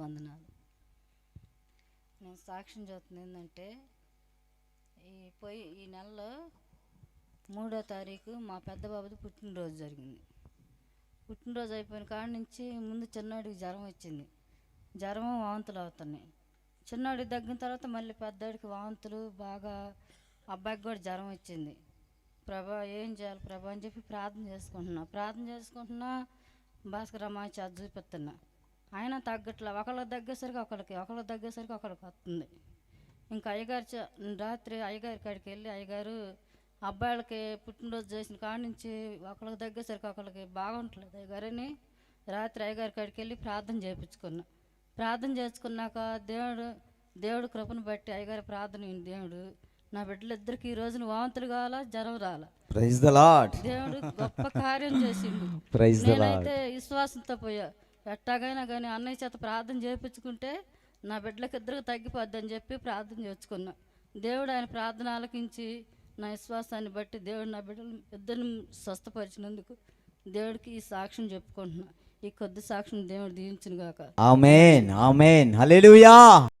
వందనాలు. నేను సాక్ష్యం చెప్తుంది ఏంటంటే ఈ పోయి ఈ నెలలో మూడో తారీఖు మా పెద్ద బాబుది పుట్టినరోజు జరిగింది. పుట్టినరోజు అయిపోయిన కాడ నుంచి ముందు చిన్నాడికి జ్వరం వచ్చింది. జ్వరం వాంతులు అవుతున్నాయి. చిన్నాడికి తగ్గిన తర్వాత మళ్ళీ పెద్దడికి వాంతులు బాగా అబ్బాయికి కూడా జ్వరం వచ్చింది. ప్రభా ఏం చేయాలి ప్రభా అని చెప్పి ప్రార్థన చేసుకుంటున్నా. ప్రార్థన చేసుకుంటున్నా భాస్కర్ అమ్మాయి అది చూపిస్తున్నా అయినా తగ్గట్లా ఒకళ్ళకి తగ్గేసరికి ఒకళ్ళకి ఒకళ్ళకి తగ్గేసరికి ఒకళ్ళకి వస్తుంది. ఇంకా అయ్యగారు రాత్రి అయ్యగారి కాడికి వెళ్ళి అయ్యగారు అబ్బాయిలకి పుట్టినరోజు చేసిన కాడ నుంచి ఒకళ్ళకి తగ్గేసరికి ఒకళ్ళకి బాగుంటలేదు అయ్యగారని. రాత్రి అయ్యగారి కాడికి వెళ్ళి ప్రార్థన చేయించుకున్నా ప్రార్థన చేసుకున్నాక దేవుడు దేవుడు కృపను బట్టి అయ్యగారి ప్రార్థన దేవుడు నా బిడ్డలిద్దరికి ఈ రోజున వాంతులు కావాలా జ్వరం రాలా ప్రైజ్ ద లాడ్ దేవుడు గొప్ప కార్యం చేసిండు. ప్రైజ్ ద లాడ్ నేనైతే విశ్వాసంతో పోయా. ఎట్టాగైనా కానీ అన్నయ్య చేత ప్రార్థన చేయించుకుంటే నా బిడ్డలకు ఇద్దరికి తగ్గిపోద్ది అని చెప్పి ప్రార్థన చేసుకున్నా దేవుడు ఆయన ప్రార్థన ఆలకించి నా విశ్వాసాన్ని బట్టి దేవుడు నా బిడ్డలు ఇద్దరిని స్వస్థపరిచినందుకు దేవుడికి ఈ సాక్ష్యం చెప్పుకుంటున్నా. ఈ కొద్ది సాక్ష్యం దేవుడు దీవించును కాక ఆమెన్ ఆమెన్. హల్లెలూయా.